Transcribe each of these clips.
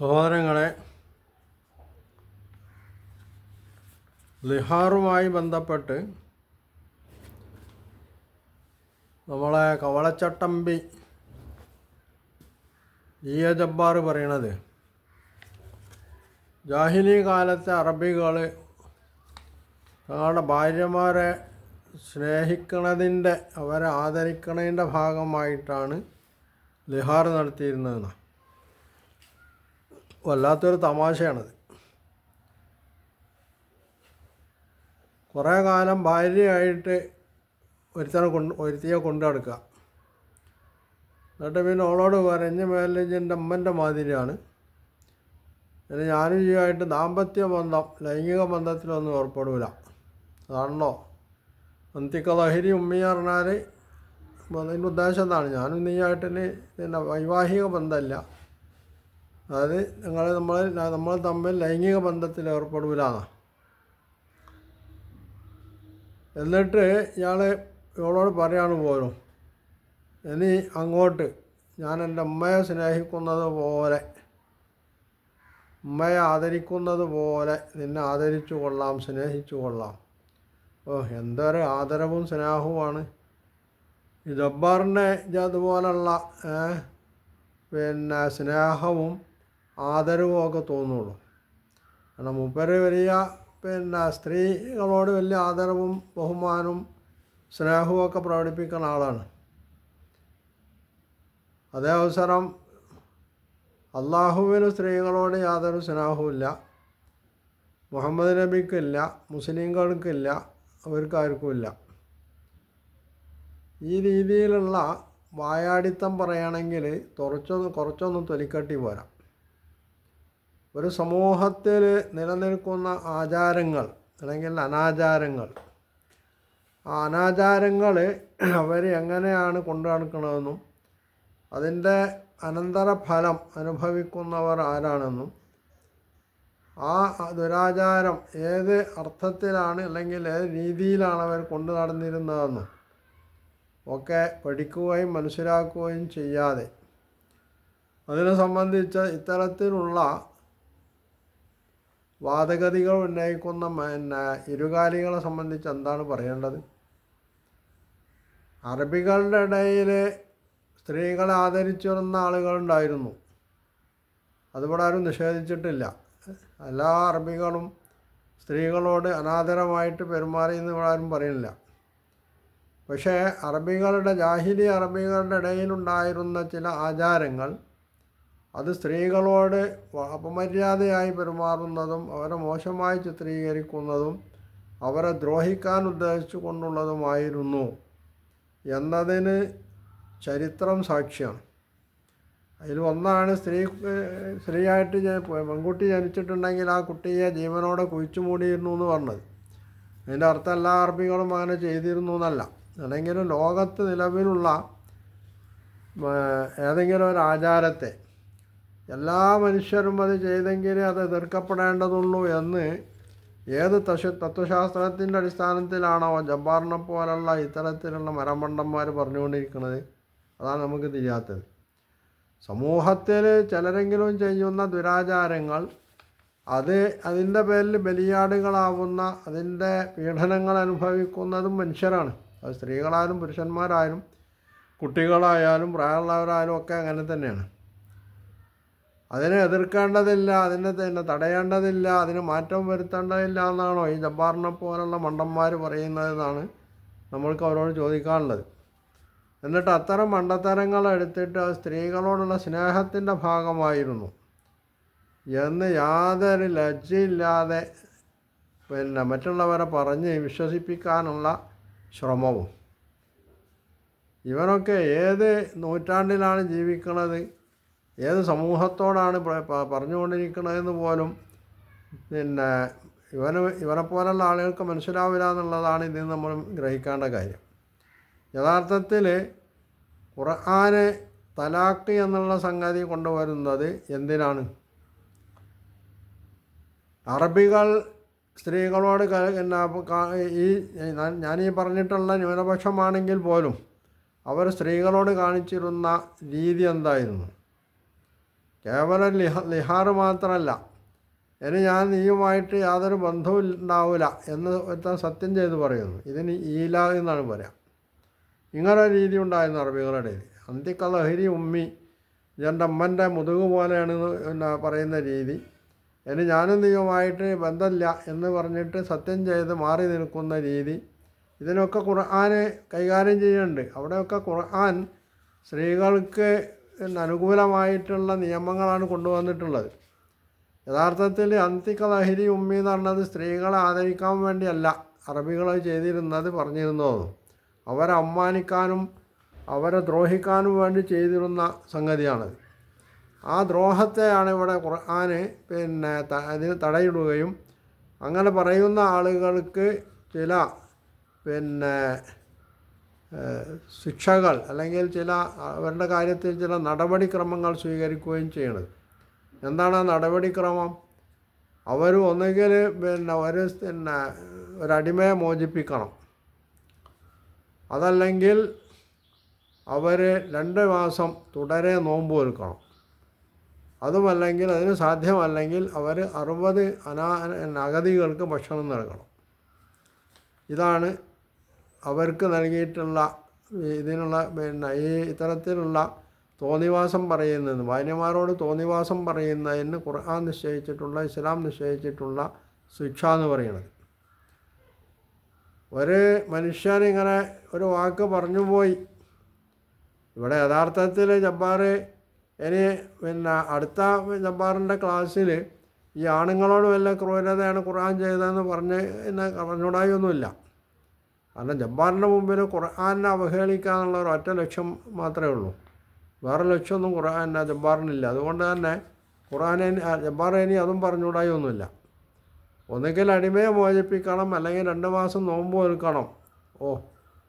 സഹോദരങ്ങളെ ലിഹാറുമായി ബന്ധപ്പെട്ട് നമ്മളെ കവളച്ചട്ടമ്പി ഇ എ ജബ്ബാർ പറയണത് ജാഹിലി കാലത്തെ അറബികൾ തങ്ങളുടെ ഭാര്യമാരെ സ്നേഹിക്കണതിന്റെ അവരെ ആദരിക്കണതിന്റെ ഭാഗമായിട്ടാണ് ലിഹാർ നടത്തിയിരുന്നതെന്നാണ് വല്ലാത്തൊരു തമാശയാണത്. കുറേ കാലം ഭാര്യയായിട്ട് ഒരുത്തനെ കൊണ്ട് ഒരുത്തിയെ കൊണ്ടു നടക്കുക. എന്നിട്ട് പിന്നെ അവളോട് പറഞ്ഞ് മേലിന്റെ എന്റെ അമ്മന്റെ മാതിരിയാണ്. പിന്നെ ഞാനും ചെയ്യുമായിട്ട് ദാമ്പത്യ ബന്ധം ലൈംഗിക ബന്ധത്തിലൊന്നും ഏർപ്പെടില്ല അതാണല്ലോ. അന്തിക്ക ലഹരി പറഞ്ഞാൽ അതിന്റെ ഉദ്ദേശം എന്താണ്? ഞാനും നീയായിട്ട് പിന്നെ വൈവാഹിക ബന്ധമല്ല. അതായത് നിങ്ങൾ നമ്മൾ നമ്മൾ തമ്മിൽ ലൈംഗിക ബന്ധത്തിൽ ഏർപ്പെടില്ലാന്നാണ് എന്നിട്ട് ഇയാൾ ഇവളോട് പറയാണ് പോലും ഇനി അങ്ങോട്ട് ഞാൻ എന്റെ ഉമ്മയെ സ്നേഹിക്കുന്നത് പോലെ ഉമ്മയെ ആദരിക്കുന്നത് പോലെ നിന്നെ ആദരിച്ചു കൊള്ളാം സ്നേഹിച്ചു കൊള്ളാം. ഓ എന്തൊരു ആദരവും സ്നേഹവുമാണ്. ഈ ജബ്ബാറിന്റെ ഇതുപോലുള്ള പിന്നെ സ്നേഹവും ആദരവും ഒക്കെ തോന്നുള്ളൂ. കാരണം മൂപ്പര് വലിയ പിന്നെ സ്ത്രീകളോട് വലിയ ആദരവും ബഹുമാനവും സ്നേഹവും ഒക്കെ പ്രകടിപ്പിക്കുന്ന ആളാണ്. അതേ അവസരം അള്ളാഹുവിന് സ്ത്രീകളോട് യാതൊരു സ്നേഹവുമില്ല മുഹമ്മദ് നബിക്കില്ല മുസ്ലിങ്ങൾക്കില്ല അവർക്കാർക്കുമില്ല ഈ രീതിയിലുള്ള വായാടിത്തം പറയുകയാണെങ്കിൽ കുറച്ചൊന്ന് കുറച്ചൊന്നും തൊലിക്കട്ടി പോരാ. ഒരു സമൂഹത്തിൽ നിലനിൽക്കുന്ന ആചാരങ്ങൾ അല്ലെങ്കിൽ അനാചാരങ്ങൾ. ആ അനാചാരങ്ങൾ അവർ എങ്ങനെയാണ് കൊണ്ടു നടക്കണമെന്നും അതിന്റെ അനന്തരഫലം അനുഭവിക്കുന്നവർ ആരാണെന്നും ആ ദുരാചാരം ഏത് അർത്ഥത്തിലാണ് അല്ലെങ്കിൽ ഏത് രീതിയിലാണ് അവർ കൊണ്ടു നടന്നിരുന്നതെന്നും ഒക്കെ പഠിക്കുകയും മനസ്സിലാക്കുകയും ചെയ്യാതെ. അതിനെ സംബന്ധിച്ച് ഇത്തരത്തിലുള്ള വാദഗതികൾ ഉന്നയിക്കുന്ന പിന്നെ ഇരുകാലികളെ സംബന്ധിച്ച് എന്താണ് പറയേണ്ടത്? അറബികളുടെ ഇടയിൽ സ്ത്രീകളെ ആദരിച്ചിരുന്ന ആളുകളുണ്ടായിരുന്നു അതിവിടെ ആരും നിഷേധിച്ചിട്ടില്ല. എല്ലാ അറബികളും സ്ത്രീകളോട് അനാദരമായിട്ട് പെരുമാറിയെന്ന് ഇവിടെ ആരും പറയുന്നില്ല. പക്ഷേ അറബികളുടെ ജാഹിലി അറബികളുടെ ഇടയിലുണ്ടായിരുന്ന ചില ആചാരങ്ങൾ അത് സ്ത്രീകളോട് അപമര്യാദയായി പെരുമാറുന്നതും അവരെ മോശമായി ചിത്രീകരിക്കുന്നതും അവരെ ദ്രോഹിക്കാൻ ഉദ്ദേശിച്ചു കൊണ്ടുള്ളതുമായിരുന്നു എന്നതിന് ചരിത്രം സാക്ഷിയാണ് അതിൽ ഒന്നാണ് സ്ത്രീ സ്ത്രീയായിട്ട് പെൺകുട്ടി ജനിച്ചിട്ടുണ്ടെങ്കിൽ ആ കുട്ടിയെ ജീവനോടെ കുഴിച്ചു മൂടിയിരുന്നു എന്ന് പറഞ്ഞത്. അതിന്റെ അർത്ഥം എല്ലാ അറബികളും അങ്ങനെ ചെയ്തിരുന്നു എന്നല്ല. അല്ലെങ്കിലും ലോകത്ത് നിലവിലുള്ള ഏതെങ്കിലും ഒരു ആചാരത്തെ എല്ലാ മനുഷ്യരും അത് ചെയ്തെങ്കിലേ അത് എതിർക്കപ്പെടേണ്ടതുള്ളൂ എന്ന് ഏത് തശ തത്വശാസ്ത്രത്തിന്റെ അടിസ്ഥാനത്തിലാണോ ജബ്ബാറിനെ പോലുള്ള ഇത്തരത്തിലുള്ള മരമണ്ടന്മാർ പറഞ്ഞുകൊണ്ടിരിക്കുന്നത്. അതാണ് നമുക്ക് തിരിയാത്തത്. സമൂഹത്തിൽ ചിലരെങ്കിലും ചെയ്യുന്ന ദുരാചാരങ്ങൾ അത് അതിന്റെ പേരിൽ ബലിയാടുകളാവുന്ന അതിന്റെ പീഡനങ്ങൾ അനുഭവിക്കുന്നതും മനുഷ്യരാണ്. അത് സ്ത്രീകളായാലും പുരുഷന്മാരായാലും കുട്ടികളായാലും പ്രായമുള്ളവരായാലും ഒക്കെ അങ്ങനെ തന്നെയാണ്. അതിനെ എതിർക്കേണ്ടതില്ല അതിനെ തന്നെ തടയേണ്ടതില്ല അതിന് മാറ്റം വരുത്തേണ്ടതില്ല എന്നാണോ ഈ ജബ്ബാറിനെ പോലുള്ള മണ്ടന്മാർ പറയുന്നതെന്നാണ് നമ്മൾക്ക് അവരോട് ചോദിക്കാനുള്ളത്. എന്നിട്ട് അത്തരം മണ്ടത്തരങ്ങൾ എടുത്തിട്ട് സ്ത്രീകളോടുള്ള സ്നേഹത്തിന്റെ ഭാഗമായിരുന്നു. എന്ന് യാതൊരു ലജ്ജയില്ലാതെ പിന്നെ മറ്റുള്ളവരെ പറഞ്ഞ് വിശ്വസിപ്പിക്കാനുള്ള ശ്രമവും. ഇവനൊക്കെ ഏത് നൂറ്റാണ്ടിലാണ് ജീവിക്കുന്നത്? ഏത് സമൂഹത്തോടാണ് പറഞ്ഞുകൊണ്ടിരിക്കുന്നതെന്ന് പോലും പിന്നെ ഇവന് ഇവനെപ്പോലുള്ള ആളുകൾക്ക് മനസ്സിലാവില്ല എന്നുള്ളതാണ് ഇതിൽ നമ്മൾ ഗ്രഹിക്കേണ്ട കാര്യം. യഥാർത്ഥത്തിൽ ഖുർആാനെ തലാക്ക് എന്നുള്ള സംഗതി കൊണ്ടുവരുന്നത് എന്തിനാണ്? അറബികൾ സ്ത്രീകളോട് ഈ ഞാനീ പറഞ്ഞിട്ടുള്ള ന്യൂനപക്ഷമാണെങ്കിൽ പോലും അവർ സ്ത്രീകളോട് കാണിച്ചിരുന്ന രീതി എന്തായിരുന്നു? കേവലം ലിഹ ലിഹാറ് മാത്രമല്ല. ഇനി ഞാൻ നീയുമായിട്ട് യാതൊരു ബന്ധവും ഉണ്ടാവില്ല എന്ന് ഒരുത്തൻ സത്യം ചെയ്ത് പറയുന്നു. ഇതിന് ഈല എന്നാണ് പറയാം. ഇങ്ങനെ രീതി ഉണ്ടായിരുന്നു അറബികളുടെ അന്തിക്കലഹരി ഉമ്മി എന്റെ അമ്മന്റെ മുതുക് പോലെയാണ് പിന്നെ പറയുന്ന രീതി. ഇനി ഞാനും നീയുമായിട്ട് ബന്ധമില്ല എന്ന് പറഞ്ഞിട്ട് സത്യം ചെയ്ത് മാറി നിൽക്കുന്ന രീതി. ഇതിനൊക്കെ ഖുർആൻ കൈകാര്യം ചെയ്യുന്നുണ്ട്. അവിടെയൊക്കെ ഖുർആൻ സ്ത്രീകൾക്ക് അനുകൂലമായിട്ടുള്ള നിയമങ്ങളാണ് കൊണ്ടുവന്നിട്ടുള്ളത്. യഥാർത്ഥത്തിൽ അന്തിക്ക ലഹരി ഉമ്മി എന്ന് പറഞ്ഞത് സ്ത്രീകളെ ആദരിക്കാൻ വേണ്ടിയല്ല. അറബികൾ ചെയ്തിരുന്നത് പറഞ്ഞിരുന്നതും അവരെ അമ്മാനിക്കാനും അവരെ ദ്രോഹിക്കാനും വേണ്ടി ചെയ്തിരുന്ന സംഗതിയാണത് ആ ദ്രോഹത്തെയാണ് ഇവിടെ ഖുർആൻ പിന്നെ അതിന് തടയിടുകയും അങ്ങനെ പറയുന്ന ആളുകൾക്ക് ചില പിന്നെ ശിക്ഷകൾ അല്ലെങ്കിൽ ചില അവരുടെ കാര്യത്തിൽ ചില നടപടിക്രമങ്ങൾ സ്വീകരിക്കുകയും ചെയ്യണത്. എന്താണ് ആ നടപടിക്രമം? അവർ ഒന്നുകിൽ പിന്നെ ഒരു പിന്നെ ഒരടിമയെ മോചിപ്പിക്കണം. അതല്ലെങ്കിൽ അവർ രണ്ട് മാസം തുടരെ നോമ്പ് ഒരുക്കണം. അതുമല്ലെങ്കിൽ അതിന് സാധ്യമല്ലെങ്കിൽ അവർ അറുപത് അനാ അഗതികൾക്ക് ഭക്ഷണം നൽകണം. ഇതാണ് അവർക്ക് നൽകിയിട്ടുള്ള ഇതിനുള്ള പിന്നെ ഈ ഇത്തരത്തിലുള്ള തോന്നിവാസം പറയുന്നതിന് ഭാര്യമാരോട് തോന്നിവാസം പറയുന്നതിന് ഖുർആൻ നിശ്ചയിച്ചിട്ടുള്ള ഇസ്ലാം നിശ്ചയിച്ചിട്ടുള്ള ശിക്ഷ എന്ന് പറയുന്നത്. ഒരു മനുഷ്യനിങ്ങനെ ഒരു വാക്ക് പറഞ്ഞു പോയി. ഇവിടെ യഥാർത്ഥത്തിൽ ജബ്ബാർ ഇനി പിന്നെ അടുത്ത ജബ്ബാറിന്റെ ക്ലാസ്സിൽ ഈ ആണുങ്ങളോട് വല്ല ക്രൂരതയാണ് ഖുർആൻ ചെയ്തതെന്ന് പറഞ്ഞ് എന്നെ പറഞ്ഞുകൂടായൊന്നുമില്ല. കാരണം ജബ്ബാറിന്റെ മുമ്പിൽ ഖുർആാനെ അവഹേളിക്കാനുള്ള ഒരു ഒറ്റ ലക്ഷ്യം മാത്രമേ ഉള്ളൂ. വേറെ ലക്ഷ്യമൊന്നും ഖുർആാന ജബ്ബാറിനില്ല. അതുകൊണ്ട് തന്നെ ഖുർആനെ ജബ്ബാറേനി അതും പറഞ്ഞുകൂടായൊന്നുമില്ല ഒന്നുകിൽ അടിമയെ മോചിപ്പിക്കണം അല്ലെങ്കിൽ രണ്ട് മാസം നോമ്പ് ഒരുക്കണം. ഓ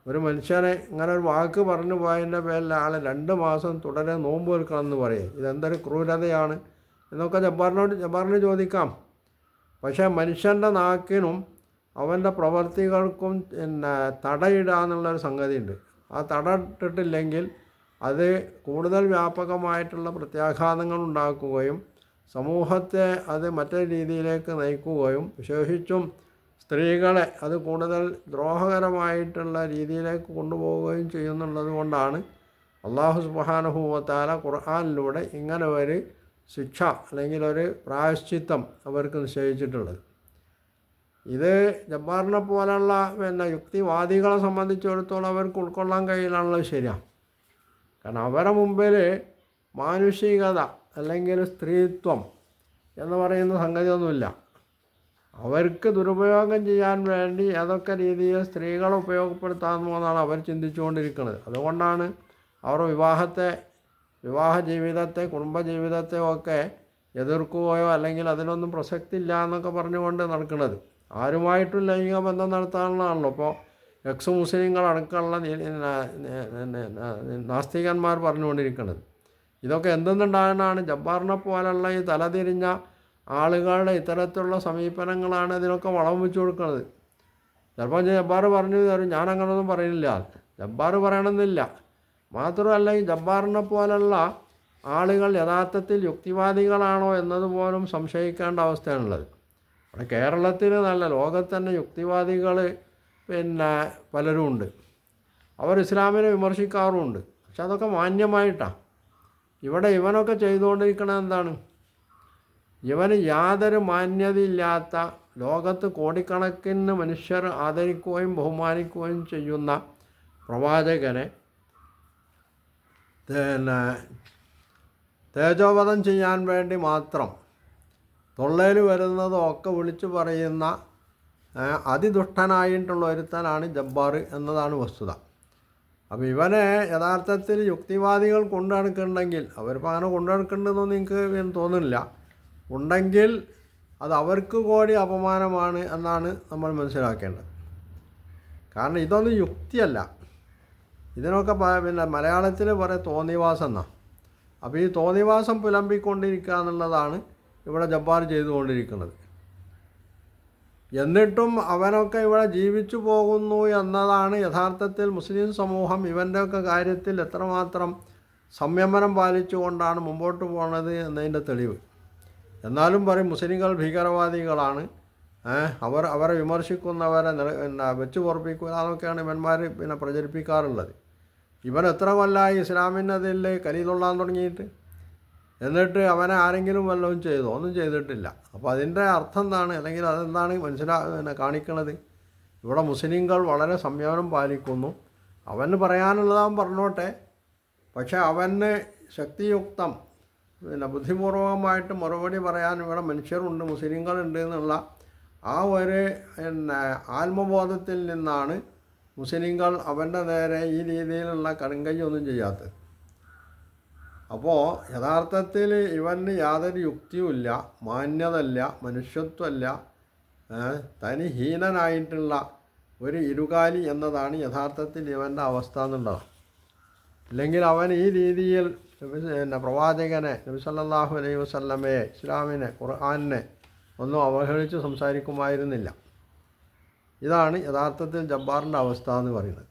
ഒരു മനുഷ്യനെ ഇങ്ങനെ ഒരു വാക്ക് പറഞ്ഞു പോയതിന്റെ പേരിൽ ആൾ രണ്ട് മാസം തുടരെ നോമ്പ് ഒരുക്കണം എന്ന് പറയും. ഇതെന്തൊരു ക്രൂരതയാണ് എന്നൊക്കെ ജബ്ബാറിനോട് ജബ്ബാറിന് ചോദിക്കാം. പക്ഷേ മനുഷ്യന്റെ നാക്കിനും അവന്റെ പ്രവർത്തികൾക്കും പിന്നെ തടയിടുക എന്നുള്ളൊരു സംഗതിയുണ്ട്. ആ തട ഇട്ടിട്ടില്ലെങ്കിൽ അത് കൂടുതൽ വ്യാപകമായിട്ടുള്ള പ്രത്യാഘാതങ്ങൾ ഉണ്ടാക്കുകയും സമൂഹത്തെ അത് മറ്റൊരു രീതിയിലേക്ക് നയിക്കുകയും വിശേഷിച്ചും സ്ത്രീകളെ അത് കൂടുതൽ ദ്രോഹകരമായിട്ടുള്ള രീതിയിലേക്ക് കൊണ്ടുപോവുകയും ചെയ്യുന്നുള്ളത് കൊണ്ടാണ് അള്ളാഹു സുബാനുഭൂവത്താല ഖുർആാനിലൂടെ ഇങ്ങനെ ഒരു ശിക്ഷ അല്ലെങ്കിൽ ഒരു പ്രായശ്ചിത്തം അവർക്ക് നിശ്ചയിച്ചിട്ടുള്ളത് ഇത് ജബ്ബാറിനെ പോലുള്ള പിന്നെ യുക്തിവാദികളെ സംബന്ധിച്ചിടത്തോളം അവർക്ക് ഉൾക്കൊള്ളാൻ കഴിയില്ലാണല്ലോ ശരിയാണ് കാരണം അവരുടെ മുമ്പിൽ മാനുഷികത അല്ലെങ്കിൽ സ്ത്രീത്വം എന്ന് പറയുന്ന സംഗതിയൊന്നുമില്ല. അവർക്ക് ദുരുപയോഗം ചെയ്യാൻ വേണ്ടി ഏതൊക്കെ രീതിയിൽ സ്ത്രീകളെ ഉപയോഗപ്പെടുത്താമെന്നാണ് അവർ ചിന്തിച്ചുകൊണ്ടിരിക്കുന്നത്. അതുകൊണ്ടാണ് അവർ വിവാഹത്തെ വിവാഹ ജീവിതത്തെ കുടുംബ ജീവിതത്തെ ഒക്കെ എതിർക്കുകയോ അല്ലെങ്കിൽ അതിനൊന്നും പ്രസക്തി ഇല്ല എന്നൊക്കെ പറഞ്ഞുകൊണ്ട് നടക്കുന്നത്. ആരുമായിട്ടും ലൈംഗിക ബന്ധം നടത്താനുള്ളതാണല്ലോ. ഇപ്പോൾ എക്സ് ന- നാസ്തികന്മാർ പറഞ്ഞുകൊണ്ടിരിക്കുന്നത് ഇതൊക്കെ എന്തെന്നുണ്ടാകാനാണ് ജബ്ബാറിനെ പോലുള്ള ഈ തലതിരിഞ്ഞ ആളുകളുടെ ഇത്തരത്തിലുള്ള സമീപനങ്ങളാണ് ഇതിനൊക്കെ വളം വെച്ച് കൊടുക്കുന്നത് ചിലപ്പോൾ ജബ്ബാർ പറഞ്ഞു തരും. ഞാൻ അങ്ങനൊന്നും പറയുന്നില്ല. ജബ്ബാർ പറയണമെന്നില്ല. മാത്രമല്ല ഈ ജബ്ബാറിനെ പോലുള്ള ആളുകൾ യഥാർത്ഥത്തിൽ യുക്തിവാദികളാണോ എന്നതുപോലും സംശയിക്കേണ്ട അവസ്ഥയാണുള്ളത്. ഇവിടെ കേരളത്തിൽ നല്ല ലോകത്ത് തന്നെ യുക്തിവാദികൾ പിന്നെ പലരും ഉണ്ട്. അവർ ഇസ്ലാമിനെ വിമർശിക്കാറുമുണ്ട്. പക്ഷെ അതൊക്കെ മാന്യമായിട്ടാണ് ഇവിടെ ഇവനൊക്കെ ചെയ്തുകൊണ്ടിരിക്കണത് എന്താണ്? ഇവന് യാതൊരു മാന്യതയില്ലാത്ത ലോകത്ത് കോടിക്കണക്കിന് മനുഷ്യർ ആദരിക്കുകയും ബഹുമാനിക്കുകയും ചെയ്യുന്ന പ്രവാചകനെ പിന്നെ തേജോവധം ചെയ്യാൻ വേണ്ടി മാത്രം തൊള്ളയിൽ വരുന്നതൊക്കെ വിളിച്ചു പറയുന്ന അതിദുഷ്ടനായിട്ടുള്ള ഒരുത്തനാണ് ജബ്ബാർ എന്നതാണ് വസ്തുത. അപ്പോൾ ഇവനെ യഥാർത്ഥത്തിൽ യുക്തിവാദികൾ കൊണ്ടു നടക്കുന്നുണ്ടെങ്കിൽ അവരിപ്പോൾ അങ്ങനെ കൊണ്ടു നടക്കുന്നുണ്ടെന്നൊന്നും നിങ്ങൾക്ക് തോന്നുന്നില്ല. ഉണ്ടെങ്കിൽ അത് അവർക്ക് കൂടി അപമാനമാണ് എന്നാണ് നമ്മൾ മനസ്സിലാക്കേണ്ടത്. കാരണം ഇതൊന്നും യുക്തിയല്ല. ഇതിനൊക്കെ പിന്നെ മലയാളത്തിൽ പറയാം തോന്നിവാസം എന്നാണ് അപ്പോൾ ഈ തോന്നിവാസം പുലമ്പിക്കൊണ്ടിരിക്കുക എന്നുള്ളതാണ് ഇവിടെ ജബ്ബാർ ചെയ്തുകൊണ്ടിരിക്കുന്നത്. എന്നിട്ടും അവനൊക്കെ ഇവിടെ ജീവിച്ചു പോകുന്നു എന്നതാണ് യഥാർത്ഥത്തിൽ മുസ്ലിം സമൂഹം ഇവന്റെയൊക്കെ കാര്യത്തിൽ എത്രമാത്രം സംയമനം പാലിച്ചുകൊണ്ടാണ് മുമ്പോട്ട് പോകുന്നത് എന്നതിന്റെ തെളിവ്. എന്നാലും പറയും മുസ്ലിങ്ങൾ ഭീകരവാദികളാണ്. അവർ അവരെ വിമർശിക്കുന്നവരെ പിന്നെ വെച്ച് പൊറപ്പിക്കുക എന്നൊക്കെയാണ് ഇവന്മാർ പിന്നെ പ്രചരിപ്പിക്കാറുള്ളത്. ഇവൻ എത്ര കൊല്ലമായി ഇസ്ലാമിനതിൽ കലിതുള്ളാൻ തുടങ്ങിയിട്ട്? എന്നിട്ട് അവനെ ആരെങ്കിലും വല്ലതും ചെയ്തോ? ഒന്നും ചെയ്തിട്ടില്ല. അപ്പോൾ അതിന്റെ അർത്ഥം എന്താണ്? അല്ലെങ്കിൽ അതെന്താണ് മനസ്സിലാ പിന്നെ കാണിക്കണത്? ഇവിടെ മുസ്ലിങ്ങൾ വളരെ സംയമനം പാലിക്കുന്നു. അവന് പറയാനുള്ളതാവും പറഞ്ഞോട്ടെ. പക്ഷെ അവന് ശക്തിയുക്തം പിന്നെ ബുദ്ധിപൂർവമായിട്ട് മറുപടി പറയാൻ ഇവിടെ മനുഷ്യരുണ്ട് മുസ്ലിങ്ങളുണ്ട് എന്നുള്ള ആ ഒരു പിന്നെ ആത്മബോധത്തിൽ നിന്നാണ് മുസ്ലിങ്ങൾ അവന്റെ നേരെ ഈ രീതിയിലുള്ള കടുങ്കൈയൊന്നും ചെയ്യാത്തത്. അപ്പോൾ യഥാർത്ഥത്തിൽ ഇവന് യാതൊരു യുക്തിയുമില്ല മാന്യതല്ല മനുഷ്യത്വമല്ല ഏ, തനി ഹീനനായിട്ടുള്ള ഒരു ഇരുകാലി എന്നതാണ് യഥാർത്ഥത്തിൽ ഇവന്റെ അവസ്ഥ എന്നുള്ളത്. അല്ലെങ്കിൽ അവൻ ഈ രീതിയിൽ പിന്നെ പ്രവാചകനെ നബി സല്ലല്ലാഹു അലൈഹി വസല്ലമയെ ഇസ്ലാമിനെ ഖുർആാനിനെ ഒന്നും അവഹേളിച്ച് സംസാരിക്കുമായിരുന്നില്ല. ഇതാണ് യഥാർത്ഥത്തിൽ ജബ്ബാറിന്റെ അവസ്ഥ എന്ന് പറയുന്നത്.